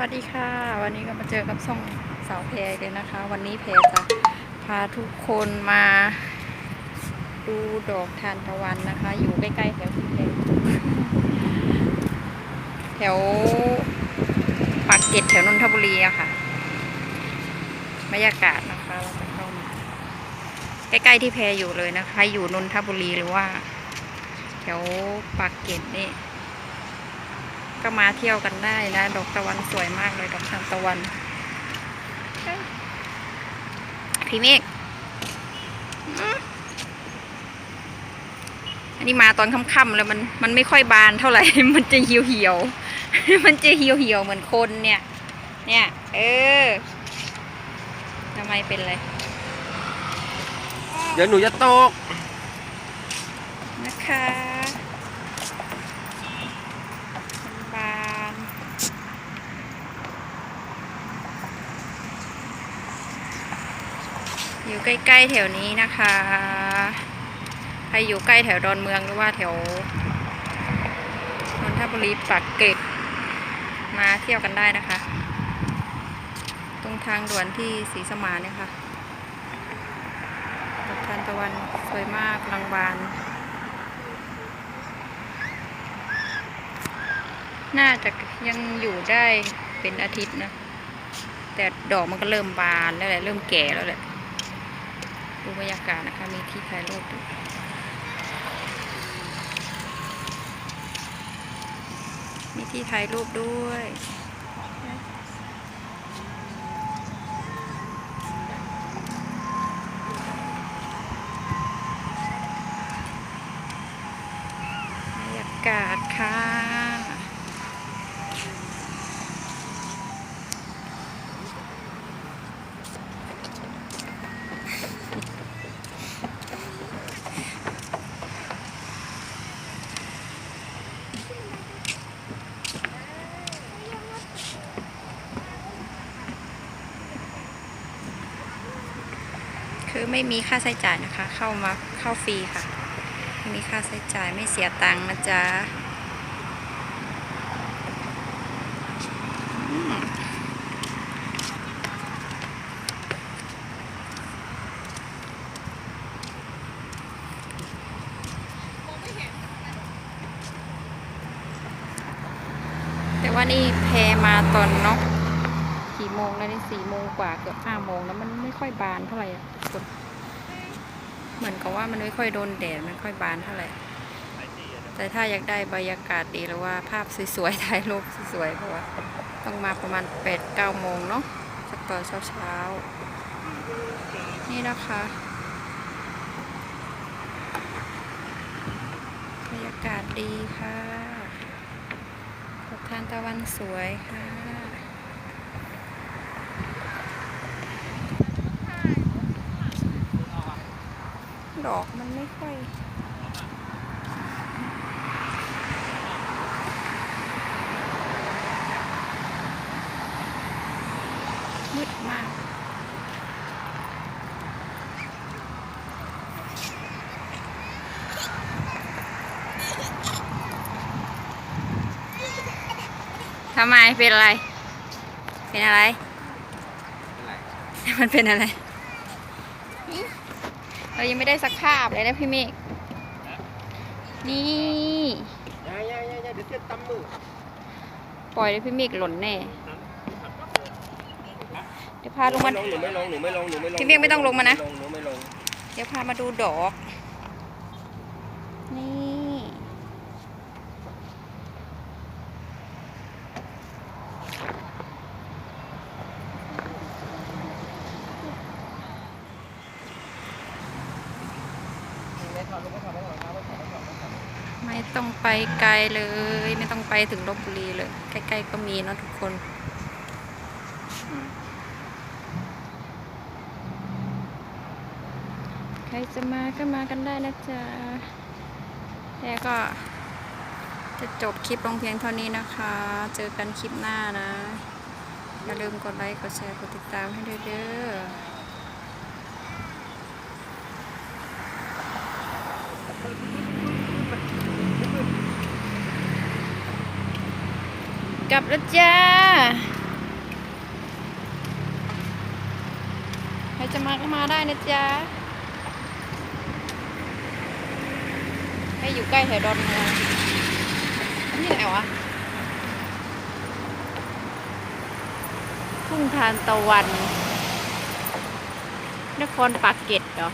วัสดีค่ะ วันนี้ก็มาเจอกับช่องสาวเพรเลยนะคะ วันนี้เพรจะพาทุกคนมาดูดอกทานตะวันนะคะ อยู่ใกล้ๆแถวที่เพรแถวปากเกร็ดแถวนนทบุรีอะค่ะบรรยากาศนะคะเราจะเข้ามาใกล้ๆที่แพรอยู่เลยนะคะ อยู่นนทบุรีหรือว่า แถวปากเกร็ดนี่ ก็มาเที่ยวกันได้นะ ดอกตะวันสวยมากเลยดอกทานตะวันเอ้ยพี่เมฆอื้ออันนี้มาตอนค่ำๆแล้วมันมันไม่ค่อยบานเท่าไหร่ มันจะเหี่ยวเหี่ยวๆมันจะเหี่ยวเหี่ยวๆเหมือนคนเนี่ย เนี่ย เออทำไมเป็นไรเดี๋ยวหนูจะตกนะคะบาน อยู่ใกล้ๆแถวนี้นะคะ ใครอยู่ใกล้แถวดอนเมืองหรือว่าแถวนนทบุรีปากเกร็ดมาเที่ยวกันได้นะคะ ตรงทางด่วนที่ศรีสมานเนี่ยค่ะดอกทานตะวันสวยมากลังบานน่าจะยังอยู่ได้เป็นอาทิตย์นะ แต่ดอกมันก็เริ่มบานแล้วแหละ เริ่มแก่แล้วแหละ ดูบรรยากาศนะคะ มีที่ถ่ายรูปด้วยมีที่ถ่ายรูปด้วยบรรยากาศค่ะ คือไม่มีค่าใช้จ่ายนะคะ เข้ามาเข้าฟรีค่ะ ไม่มีค่าใช้จ่ายไม่เสียตังค์นะจ๊ะแต่ว่านี่แพมาตอนเนาะกี่โมง แล้วนี่สี่โมงกว่าเกือบห้าโมงแล้วมันไม่ค่อยบานเท่าไหร่อะเหมือนกับว่ามันไม่ค่อยโดนแดดไม่ค่อยบานเท่าไหร่แต่ถ้าอยากได้บรรยากาศดีหรือว่าภาพสวยๆถ่ายรูปสวยๆเพราะว่าต้องมาประมาณ8ปดเก้าโมงเนาะสักตอนเช้าๆนี่นะคะบรรยากาศดีค่ะดอกทานตะวันสวยค่ะ ดอกมันไม่ค่อยมืดมากทำไมเป็นอะไร เป็นอะไร มันเป็นอะไร เรายังไม่ได้สักภาพเลยนะพี่เมฆนี่ยายยายยายเดี๋ยวเจ็บตำมือปล่อยเลยพี่เมฆหล่นแน่เดี๋ยวพาลงมาหนูไม่ลงหนูไม่ลงหนูไม่ลงพี่เมฆไม่ต้องลงมานะ หนูไม่ลงเดี๋ยวพามาดูดอก นี่ ไม่ต้องไปไกลเลย ไม่ต้องไปถึงลบบุรีเลย ใกล้ๆก็มีเนอะทุกคนใครจะมาก็มากันได้นะจ๊ะแล้วก็จะจบคลิปลงเพียงเท่านี้นะคะ เจอกันคลิปหน้านะ อย่าลืมกดไลค์ กดแชร์ กดติดตามให้เด้อ ลับแล้วจ้า ใครจะมาก็มาได้นะจ๊ะให้อยู่ใกล้แถวดอนเมืองนี่ไหนวะทุ่งทานตะวัน นครปากเกร็ดเหรอ